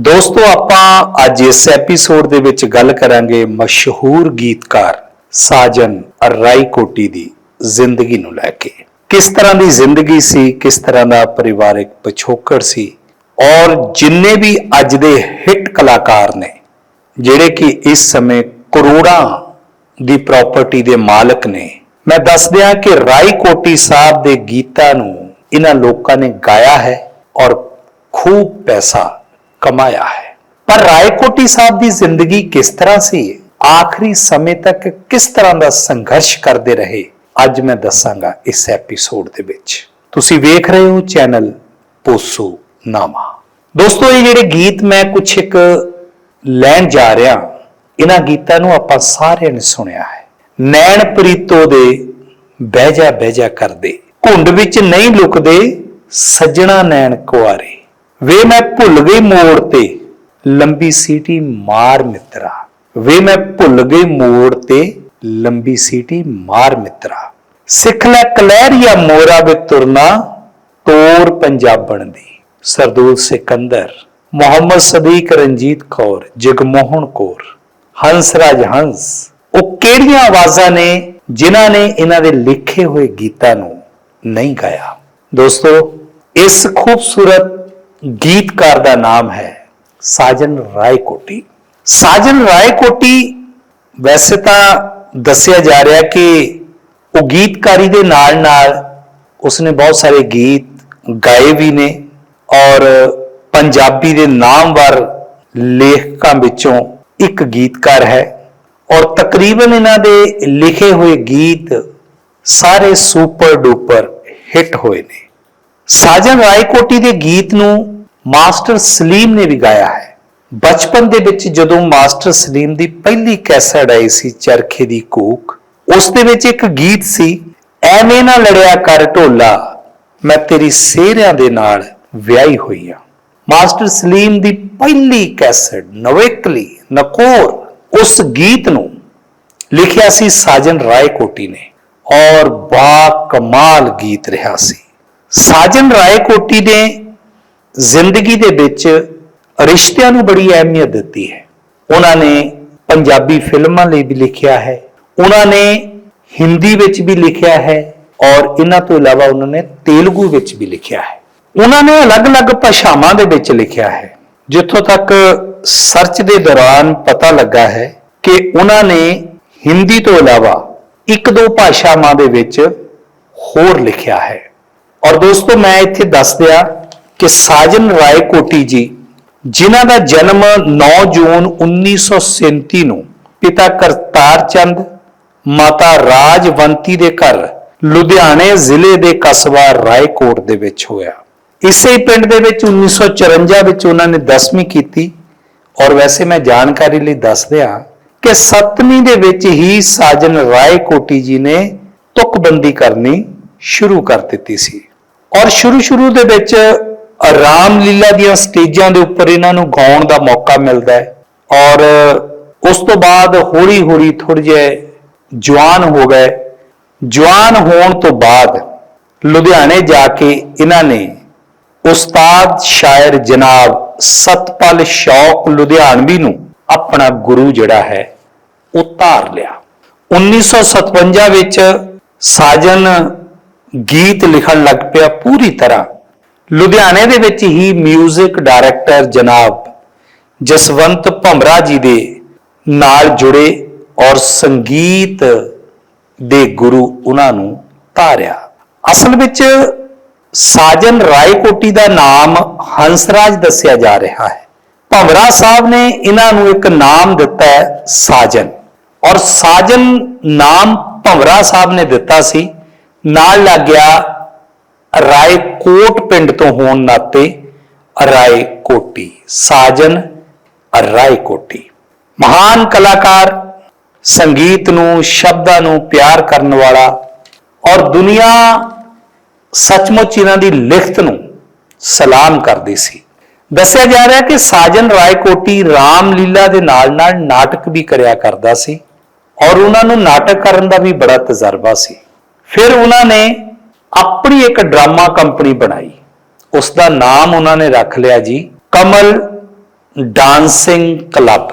ਦੋਸਤੋ, ਆਪਾਂ ਅੱਜ ਇਸ ਐਪੀਸੋਡ ਦੇ ਵਿੱਚ ਗੱਲ ਕਰਾਂਗੇ ਮਸ਼ਹੂਰ ਗੀਤਕਾਰ ਸਾਜਨ ਰਾਈਕੋਟੀ ਦੀ ਜ਼ਿੰਦਗੀ ਨੂੰ ਲੈ ਕੇ। ਕਿਸ ਤਰ੍ਹਾਂ ਦੀ ਜ਼ਿੰਦਗੀ ਸੀ, ਕਿਸ ਤਰ੍ਹਾਂ ਦਾ ਪਰਿਵਾਰਿਕ ਪਿਛੋਕੜ ਸੀ, ਔਰ ਜਿੰਨੇ ਵੀ ਅੱਜ ਦੇ ਹਿੱਟ ਕਲਾਕਾਰ ਨੇ, ਜਿਹੜੇ ਕਿ ਇਸ ਸਮੇਂ ਕਰੋੜਾਂ ਦੀ ਪ੍ਰਾਪਰਟੀ ਦੇ ਮਾਲਕ ਨੇ, ਮੈਂ ਦੱਸ ਦਿਆਂ ਕਿ ਰਾਈਕੋਟੀ ਸਾਹਿਬ ਦੇ ਗੀਤਾਂ ਨੂੰ ਇਹਨਾਂ ਲੋਕਾਂ ਨੇ ਗਾਇਆ ਹੈ ਔਰ ਖੂਬ ਪੈਸਾ ਕਮਾਇਆ ਹੈ। ਪਰ ਰਾਏਕੋਟੀ ਸਾਹਿਬ ਦੀ ਜ਼ਿੰਦਗੀ ਕਿਸ ਤਰ੍ਹਾਂ ਸੀ? ਆਖਰੀ ਸਮੇਂ ਤੱਕ ਕਿਸ ਤਰ੍ਹਾਂ ਦਾ ਸੰਘਰਸ਼ ਕਰਦੇ ਰਹੇ? ਅੱਜ ਮੈਂ ਦੱਸਾਂਗਾ ਇਸ ਐਪੀਸੋਡ ਦੇ ਵਿੱਚ। ਤੁਸੀਂ ਵੇਖ ਰਹੇ ਹੋ ਚੈਨਲ ਪੋਸੂ ਨਾਮਾ। ਦੋਸਤੋ, ਇਹ ਜਿਹੜੇ ਗੀਤ ਮੈਂ ਕੁਛ ਇੱਕ ਲੈਣ ਜਾ ਰਿਹਾ, ਇਹਨਾਂ ਗੀਤਾਂ ਨੂੰ ਆਪਾਂ ਸਾਰਿਆਂ ਨੇ ਸੁਣਿਆ ਹੈ। ਨੈਣ ਪ੍ਰੀਤੋ ਦੇ ਬਹਿ ਜਾ ਬਹਿ ਜਾ ਕਰਦੇ, ਘੁੰਡ ਵਿੱਚ ਨਹੀਂ ਲੁਕਦੇ, ਸੱਜਣਾ ਨੈਣ ਕੁਆਰੇ। ਵੇ ਮੈਂ ਭੁੱਲ ਗਈ ਮੋੜ ਤੇ, ਲੰਬੀ ਸੀਟੀ ਮਾਰ ਮਿੱਤਰਾ। ਵੇ ਮੈਂ ਭੁੱਲ ਗਈ ਮੋੜ ਤੇ, ਲੰਬੀ ਸੀਟੀ ਮਾਰ ਮਿੱਤਰਾ। ਸਿੱਖ ਲੈ ਕਲਹਿਰੀਆ ਮੋਰਾ ਵੇ ਤੁਰਨਾ, ਤੋਰ ਪੰਜਾਬਣ ਦੀ। ਸਰਦੂਲ ਸਿਕੰਦਰ, ਮੁਹੰਮਦ ਸਦੀਕ ਰਣਜੀਤ ਕੌਰ, ਜਗਮੋਹਨ ਕੌਰ। ਹੰਸਰਾਜ ਹੰਸ, ਉਹ ਕਿਹੜੀਆਂ ਆਵਾਜ਼ਾਂ ਨੇ ਜਿਨ੍ਹਾਂ ਨੇ ਇਹਨਾਂ ਦੇ ਲਿਖੇ ਹੋਏ ਗੀਤਾਂ ਨੂੰ ਨਹੀਂ ਗਾਇਆ? ਦੋਸਤੋ, ਇਸ ਖੂਬਸੂਰਤ ਗੀਤਕਾਰ ਦਾ ਨਾਮ ਹੈ ਸਾਜਨ ਰਾਏਕੋਟੀ। ਸਾਜਨ ਰਾਏਕੋਟੀ ਵੈਸੇ ਤਾਂ ਦੱਸਿਆ ਜਾ ਰਿਹਾ ਕਿ ਉਹ ਗੀਤਕਾਰੀ ਦੇ ਨਾਲ ਨਾਲ ਉਸਨੇ ਬਹੁਤ ਸਾਰੇ ਗੀਤ ਗਾਏ ਵੀ ਨੇ ਔਰ ਪੰਜਾਬੀ ਦੇ ਨਾਮਵਰ ਲੇਖਕਾਂ ਵਿੱਚੋਂ ਇੱਕ ਗੀਤਕਾਰ ਹੈ ਔਰ ਤਕਰੀਬਨ ਇਹਨਾਂ ਦੇ ਲਿਖੇ ਹੋਏ ਗੀਤ ਸਾਰੇ ਸੁਪਰ ਡੂਪਰ ਹਿੱਟ ਹੋਏ ਨੇ। ਸਾਜਨ ਰਾਏਕੋਟੀ ਦੇ ਗੀਤ ਨੂੰ ਮਾਸਟਰ ਸਲੀਮ ਨੇ ਵੀ ਗਾਇਆ ਹੈ। ਬਚਪਨ ਦੇ ਵਿੱਚ ਜਦੋਂ ਮਾਸਟਰ ਸਲੀਮ ਦੀ ਪਹਿਲੀ ਕੈਸਟ ਆਈ ਸੀ ਚਰਖੇ ਦੀ ਕੂਕ, ਉਸ ਦੇ ਵਿੱਚ ਇੱਕ ਗੀਤ ਸੀ, ਐਵੇਂ ਨਾ ਲੜਿਆ ਕਰ ਢੋਲਾ, ਮੈਂ ਤੇਰੀ ਸਿਹਰਿਆਂ ਦੇ ਨਾਲ ਵਿਆਹੀ ਹੋਈ ਆ। ਮਾਸਟਰ ਸਲੀਮ ਦੀ ਪਹਿਲੀ ਕੈਸਟ ਨਵੇਕਲੀ, ਨਕੋਰ, ਉਸ ਗੀਤ ਨੂੰ ਲਿਖਿਆ ਸੀ ਸਾਜਨ ਰਾਏਕੋਟੀ ਨੇ। ਔਰ ਬਾ ਕਮਾਲ ਗੀਤ ਰਿਹਾ ਸੀ। ਸਾਜਨ ਰਾਏਕੋਟੀ ਨੇ ਜ਼ਿੰਦਗੀ ਦੇ ਵਿੱਚ ਰਿਸ਼ਤਿਆਂ ਨੂੰ ਬੜੀ ਅਹਿਮੀਅਤ ਦਿੱਤੀ ਹੈ। ਉਹਨਾਂ ਨੇ ਪੰਜਾਬੀ ਫਿਲਮਾਂ ਲਈ ਵੀ ਲਿਖਿਆ ਹੈ। ਉਹਨਾਂ ਨੇ ਹਿੰਦੀ ਵਿੱਚ ਵੀ ਲਿਖਿਆ ਹੈ ਔਰ ਇਹਨਾਂ ਤੋਂ ਇਲਾਵਾ ਉਹਨਾਂ ਨੇ ਤੇਲਗੂ ਵਿੱਚ ਵੀ ਲਿਖਿਆ ਹੈ। ਉਹਨਾਂ ਨੇ ਅਲੱਗ-ਅਲੱਗ ਭਾਸ਼ਾਵਾਂ ਦੇ ਵਿੱਚ ਲਿਖਿਆ ਹੈ। ਜਿੱਥੋਂ ਤੱਕ ਸਰਚ ਦੇ ਦੌਰਾਨ ਪਤਾ ਲੱਗਾ ਹੈ ਕਿ ਉਹਨਾਂ ਨੇ ਹਿੰਦੀ ਤੋਂ ਇਲਾਵਾ ਇੱਕ ਦੋ ਭਾਸ਼ਾਵਾਂ ਦੇ ਵਿੱਚ ਹੋਰ ਲਿਖਿਆ ਹੈ। ਔਰ ਦੋਸਤੋ, ਮੈਂ ਇੱਥੇ ਦੱਸ ਦਿਆਂ ਕਿ ਸਾਜਨ ਰਾਏ ਕੋਟੀ ਜੀ, ਜਿਨ੍ਹਾਂ ਦਾ ਜਨਮ 9 ਜੂਨ 1937 ਨੂੰ ਪਿਤਾ ਕਰਤਾਰ ਚੰਦ, ਮਾਤਾ ਰਾਜਵੰਤੀ ਦੇ ਘਰ ਲੁਧਿਆਣੇ ਜ਼ਿਲ੍ਹੇ ਦੇ ਕਸਬਾ ਰਾਏਕੋਟ ਦੇ ਵਿੱਚ ਹੋਇਆ। ਇਸੇ ਪਿੰਡ ਦੇ ਵਿੱਚ 1954 ਵਿੱਚ ਉਹਨਾਂ ਨੇ 10ਵੀਂ ਕੀਤੀ। ਔਰ ਵੈਸੇ ਮੈਂ ਜਾਣਕਾਰੀ ਲਈ ਦੱਸ ਦਿਆਂ ਕਿ 7ਵੀਂ ਦੇ ਵਿੱਚ ਹੀ ਸਾਜਨ ਰਾਏ ਕੋਟੀ ਜੀ ਨੇ ਤੁਕਬੰਦੀ ਕਰਨੀ ਸ਼ੁਰੂ ਕਰ ਦਿੱਤੀ ਸੀ। ਔਰ ਸ਼ੁਰੂ ਸ਼ੁਰੂ ਦੇ ਵਿੱਚ ਰਾਮਲੀਲਾ ਦੀਆਂ ਸਟੇਜਾਂ ਦੇ ਉੱਪਰ ਇਹਨਾਂ ਨੂੰ ਗਾਉਣ ਦਾ ਮੌਕਾ ਮਿਲਦਾ ਹੈ। ਔਰ ਉਸ ਤੋਂ ਬਾਅਦ ਹੌਲੀ ਹੌਲੀ ਥੋੜੇ ਜਿਹੇ ਜਵਾਨ ਹੋ ਗਏ। ਜਵਾਨ ਹੋਣ ਤੋਂ ਬਾਅਦ ਲੁਧਿਆਣੇ ਜਾ ਕੇ ਇਹਨਾਂ ਨੇ ਉਸਤਾਦ ਸ਼ਾਇਰ ਜਨਾਬ ਸਤਪਾਲ ਸ਼ੌਕ ਲੁਧਿਆਣਵੀ ਨੂੰ ਆਪਣਾ ਗੁਰੂ ਜਿਹੜਾ ਹੈ ਉਹ ਧਾਰ ਲਿਆ 1957 ਵਿੱਚ ਸਾਜਨ ਗੀਤ ਲਿਖਣ ਲੱਗ ਪਿਆ ਪੂਰੀ ਤਰ੍ਹਾਂ। ਲੁਧਿਆਣੇ ਦੇ ਵਿੱਚ ਹੀ 뮤직 ਡਾਇਰੈਕਟਰ ਜਨਾਬ ਜਸਵੰਤ ਭੰਬਰਾ ਜੀ ਦੇ ਨਾਲ ਜੁੜੇ ਔਰ ਸੰਗੀਤ ਦੇ ਗੁਰੂ ਉਹਨਾਂ ਨੂੰ ਧਾਰਿਆ ਅਸਲ ਵਿੱਚ ਸਾਜਨ ਰਾਏਕੋਟੀ ਦਾ ਨਾਮ ਹੰਸਰਾਜ ਦੱਸਿਆ ਜਾ ਰਿਹਾ ਹੈ। ਭੰਬਰਾ ਸਾਹਿਬ ਨੇ ਇਹਨਾਂ ਨੂੰ ਇੱਕ ਨਾਮ ਦਿੱਤਾ ਹੈ ਸਾਜਨ। ਔਰ ਸਾਜਨ ਨਾਮ ਭੰਬਰਾ ਸਾਹਿਬ ਨੇ ਦਿੱਤਾ ਸੀ। ਨਾਲ ਲੱਗ ਗਿਆ ਰਾਏਕੋਟ ਪਿੰਡ ਤੋਂ ਹੋਣ ਨਾਤੇ ਰਾਏਕੋਟੀ, ਸਾਜਨ ਰਾਏਕੋਟੀ। ਮਹਾਨ ਕਲਾਕਾਰ, ਸੰਗੀਤ ਨੂੰ, ਸ਼ਬਦਾਂ ਨੂੰ ਪਿਆਰ ਕਰਨ ਵਾਲਾ ਔਰ ਦੁਨੀਆ ਸੱਚਮੁੱਚ ਇਹਨਾਂ ਦੀ ਲਿਖਤ ਨੂੰ ਸਲਾਮ ਕਰਦੀ ਸੀ। ਦੱਸਿਆ ਜਾ ਰਿਹਾ ਕਿ ਸਾਜਨ ਰਾਏਕੋਟੀ ਰਾਮਲੀਲਾ ਦੇ ਨਾਲ ਨਾਲ ਨਾਟਕ ਵੀ ਕਰਿਆ ਕਰਦਾ ਸੀ ਔਰ ਉਹਨਾਂ ਨੂੰ ਨਾਟਕ ਕਰਨ ਦਾ ਵੀ ਬੜਾ ਤਜਰਬਾ ਸੀ। ਫਿਰ ਉਹਨਾਂ ਨੇ ਆਪਣੀ ਇੱਕ ਡਰਾਮਾ ਕੰਪਨੀ ਬਣਾਈ। ਉਸ ਦਾ ਨਾਮ ਉਹਨਾਂ ਨੇ ਰੱਖ ਲਿਆ ਜੀ, ਕਮਲ ਡਾਂਸਿੰਗ ਕਲੱਬ।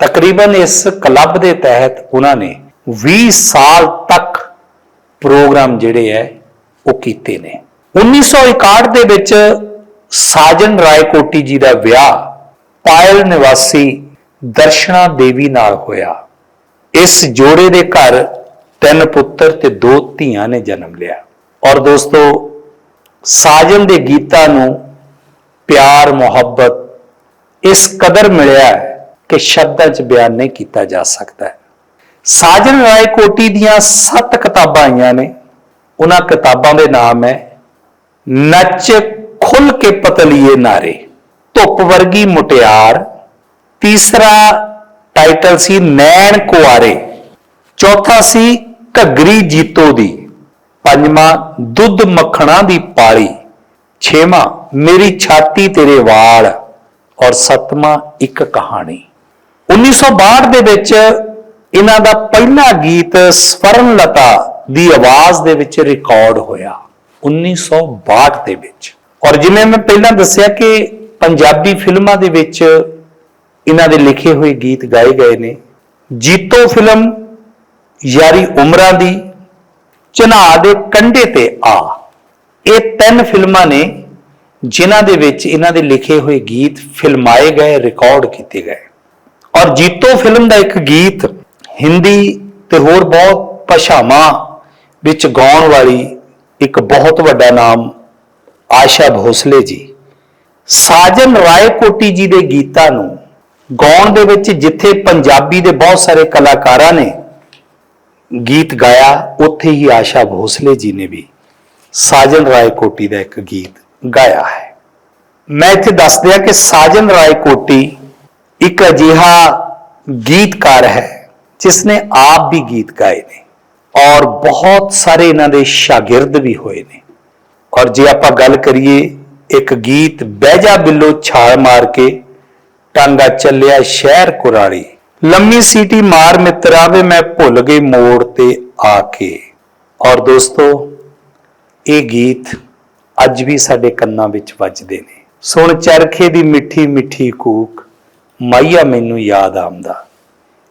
ਤਕਰੀਬਨ ਇਸ ਕਲੱਬ ਦੇ ਤਹਿਤ ਉਹਨਾਂ ਨੇ 20 ਸਾਲ ਤੱਕ ਪ੍ਰੋਗਰਾਮ ਜਿਹੜੇ ਹੈ ਉਹ ਕੀਤੇ ਨੇ। 1961 ਦੇ ਵਿੱਚ ਸਾਜਨ ਰਾਏਕੋਟੀ ਜੀ ਦਾ ਵਿਆਹ ਪਾਇਲ ਨਿਵਾਸੀ ਦਰਸ਼ਨਾ ਦੇਵੀ ਨਾਲ ਹੋਇਆ। ਇਸ ਜੋੜੇ ਦੇ ਘਰ ਤਿੰਨ ਪੁੱਤਰ ਤੇ ਦੋ ਧੀਆਂ ਨੇ ਜਨਮ ਲਿਆ। ਔਰ ਦੋਸਤੋ, ਸਾਜਨ ਦੇ ਗੀਤਾਂ ਨੂੰ ਪਿਆਰ, ਮੁਹੱਬਤ ਇਸ ਕਦਰ ਮਿਲਿਆ ਕਿ ਸ਼ਬਦਾਂ 'ਚ ਬਿਆਨ ਨਹੀਂ ਕੀਤਾ ਜਾ ਸਕਦਾ ਸਾਜਨ ਰਾਏ ਕੋਟੀ ਦੀਆਂ ਸੱਤ ਕਿਤਾਬਾਂ ਆਈਆਂ ਨੇ। ਉਹਨਾਂ ਕਿਤਾਬਾਂ ਦੇ ਨਾਮ ਹੈ, ਨੱਚ ਖੁੱਲ ਕੇ ਪਤਲੀਏ ਨਾਰੇ, ਧੁੱਪ ਵਰਗੀ ਮੁਟਿਆਰ, ਤੀਸਰਾ ਟਾਈਟਲ ਸੀ ਨੈਣ ਕੁਆਰੇ, ਚੌਥਾ ਸੀ ਘੱਗਰੀ ਜੀਤੋ ਦੀ, ਪੰਜਵਾਂ ਦੁੱਧ ਮੱਖਣਾ ਦੀ ਪਾਲੀ, ਛੇਵਾਂ ਮੇਰੀ ਛਾਤੀ ਤੇਰੇ ਵਾਲ ਔਰ ਸੱਤਵਾਂ ਇੱਕ ਕਹਾਣੀ। 1962 ਦੇ ਵਿੱਚ ਇਹਨਾਂ ਦਾ ਪਹਿਲਾ ਗੀਤ ਸਵਰਨ ਲਤਾ ਦੀ ਆਵਾਜ਼ ਦੇ ਵਿੱਚ ਰਿਕਾਰਡ ਹੋਇਆ 1962 ਦੇ ਵਿੱਚ। ਔਰ ਜਿਵੇਂ ਮੈਂ ਪਹਿਲਾਂ ਦੱਸਿਆ ਕਿ ਪੰਜਾਬੀ ਫਿਲਮਾਂ ਦੇ ਵਿੱਚ ਇਹਨਾਂ ਦੇ ਲਿਖੇ ਹੋਏ ਗੀਤ ਗਾਏ ਗਏ ਨੇ, ਜੀਤੋ ਫਿਲਮ ਯਾਰੀ ਉਮਰਾਂ ਦੀ ਚਨਾਹ ਦੇ ਕੰਢੇ ਤੇ ਆ। ਇਹ ਤਿੰਨ ਫਿਲਮਾਂ ਨੇ ਜਿਨ੍ਹਾਂ ਦੇ ਵਿੱਚ ਇਹਨਾਂ ਦੇ ਲਿਖੇ ਹੋਏ ਗੀਤ ਫਿਲਮਾਏ ਗਏ ਰਿਕਾਰਡ ਕੀਤੇ ਗਏ। ਔਰ ਜੀਤੋ ਫਿਲਮ ਦਾ ਇੱਕ ਗੀਤ ਹਿੰਦੀ ਤੇ ਹੋਰ ਬਹੁਤ ਭਾਸ਼ਾਵਾਂ ਵਿੱਚ ਗਾਉਣ ਵਾਲੀ ਇੱਕ ਬਹੁਤ ਵੱਡਾ ਨਾਮ ਆਸ਼ਾ ਭੋਸਲੇ ਜੀ। ਸਾਜਨ ਰਾਏਕੋਟੀ ਜੀ ਦੇ ਗੀਤਾਂ ਨੂੰ ਗਾਉਣ ਦੇ ਵਿੱਚ ਜਿੱਥੇ ਪੰਜਾਬੀ ਦੇ ਬਹੁਤ ਸਾਰੇ ਕਲਾਕਾਰਾਂ ਨੇ ਗੀਤ ਗਾਇਆ, ਉੱਥੇ ਹੀ ਆਸ਼ਾ ਭੋਸਲੇ ਜੀ ਨੇ ਵੀ ਸਾਜਨ ਰਾਏ ਕੋਟੀ ਦਾ ਇੱਕ ਗੀਤ ਗਾਇਆ ਹੈ। ਮੈਂ ਇੱਥੇ ਦੱਸ ਦਿਆਂ ਕਿ ਸਾਜਨ ਰਾਏ ਕੋਟੀ ਇੱਕ ਅਜਿਹਾ ਗੀਤਕਾਰ ਹੈ ਜਿਸ ਨੇ ਆਪ ਵੀ ਗੀਤ ਗਾਏ ਨੇ ਔਰ ਬਹੁਤ ਸਾਰੇ ਇਹਨਾਂ ਦੇ ਸ਼ਾਗਿਰਦ ਵੀ ਹੋਏ ਨੇ। ਔਰ ਜੇ ਆਪਾਂ ਗੱਲ ਕਰੀਏ, ਇੱਕ ਗੀਤ ਬਹਿ ਜਾ ਬਿੱਲੋ ਛਾਲ ਮਾਰ ਕੇ, ਟਾਂਗਾ ਚੱਲਿਆ ਸ਼ਹਿਰ ਕੁਰਾਲੀ ਲੰਮੀ ਸੀਟੀ ਮਾਰ ਮਿੱਤਰਾ ਵੇ ਮੈਂ ਭੁੱਲ ਗਈ ਮੋੜ ਤੇ ਆ ਕੇ। ਔਰ ਦੋਸਤੋ, ਇਹ ਗੀਤ ਅੱਜ ਵੀ ਸਾਡੇ ਕੰਨਾਂ ਵਿੱਚ ਵੱਜਦੇ ਨੇ। ਸੁਣ ਚਰਖੇ ਦੀ ਮਿੱਠੀ ਮਿੱਠੀ ਕੂਕ ਮਾਈਆ ਮੈਨੂੰ ਯਾਦ ਆਉਂਦਾ।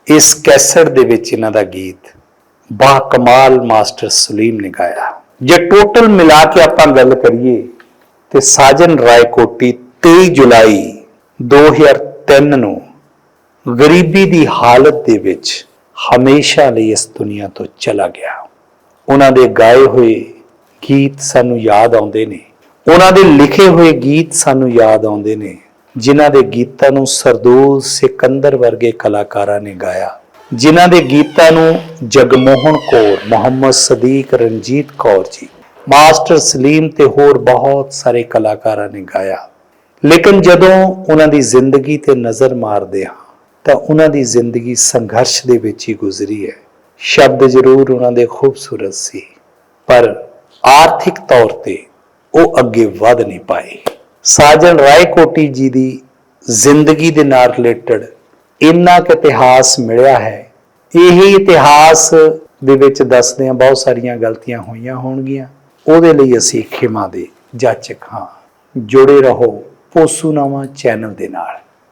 ਇਸ ਕੈਸਟ ਦੇ ਵਿੱਚ ਇਹਨਾਂ ਦਾ ਗੀਤ ਬਾ ਕਮਾਲ ਮਾਸਟਰ ਸਲੀਮ ਨੇ ਗਾਇਆ। ਜੇ ਟੋਟਲ ਮਿਲਾ ਕੇ ਆਪਾਂ ਗੱਲ ਕਰੀਏ, ਤੇ ਸਾਜਨ ਰਾਏਕੋਟੀ 23 ਜੁਲਾਈ 2003 ਨੂੰ ਗਰੀਬੀ ਦੀ ਹਾਲਤ ਦੇ ਵਿੱਚ ਹਮੇਸ਼ਾ ਲਈ ਇਸ ਦੁਨੀਆ ਤੋਂ ਚਲਾ ਗਿਆ। ਉਹਨਾਂ ਦੇ ਗਾਏ ਹੋਏ ਗੀਤ ਸਾਨੂੰ ਯਾਦ ਆਉਂਦੇ ਨੇ। ਉਹਨਾਂ ਦੇ ਲਿਖੇ ਹੋਏ ਗੀਤ ਸਾਨੂੰ ਯਾਦ ਆਉਂਦੇ ਨੇ, ਜਿਨ੍ਹਾਂ ਦੇ ਗੀਤਾਂ ਨੂੰ ਸਰਦੂਲ ਸਿਕੰਦਰ ਵਰਗੇ ਕਲਾਕਾਰਾਂ ਨੇ ਗਾਇਆ। ਜਿਨ੍ਹਾਂ ਦੇ ਗੀਤਾਂ ਨੂੰ ਜਗਮੋਹਨ ਕੌਰ, ਮੁਹੰਮਦ ਸਦੀਕ, ਰਣਜੀਤ ਕੌਰ ਜੀ, ਮਾਸਟਰ ਸਲੀਮ ਤੇ ਹੋਰ ਬਹੁਤ ਸਾਰੇ ਕਲਾਕਾਰਾਂ ਨੇ ਗਾਇਆ। ਲੇਕਿਨ ਜਦੋਂ ਉਹਨਾਂ ਦੀ ਜ਼ਿੰਦਗੀ ਤੇ ਨਜ਼ਰ ਮਾਰਦੇ ਹਾਂ ਤਾਂ ਉਹਨਾਂ ਦੀ ਜ਼ਿੰਦਗੀ ਸੰਘਰਸ਼ ਦੇ ਵਿੱਚ ਹੀ ਗੁਜ਼ਰੀ ਹੈ। ਸ਼ਬਦ ਜ਼ਰੂਰ ਉਹਨਾਂ ਦੇ ਖੂਬਸੂਰਤ ਸੀ, ਪਰ ਆਰਥਿਕ ਤੌਰ ਤੇ ਉਹ ਅੱਗੇ ਵਧ ਨਹੀਂ ਪਾਏ। ਸਾਜਨ ਰਾਏਕੋਟੀ ਜੀ ਦੀ ਜ਼ਿੰਦਗੀ ਦੇ ਨਾਲ ਰਿਲੇਟਡ ਇੰਨਾ ਕੁ ਇਤਿਹਾਸ ਮਿਲਿਆ ਹੈ। ਇਹੀ ਇਤਿਹਾਸ ਦੇ ਵਿੱਚ ਦੱਸਦੇ ਆ ਬਹੁਤ ਸਾਰੀਆਂ ਗਲਤੀਆਂ ਹੋਈਆਂ ਹੋਣਗੀਆਂ। ਉਹਦੇ ਲਈ ਅਸੀਂ ਖਿਮਾ ਦੇ ਜਾਚਕ ਹਾਂ। ਜੁੜੇ ਰਹੋ ਪੋਸੂਨਾਮਾ ਚੈਨਲ ਦੇ ਨਾਲ।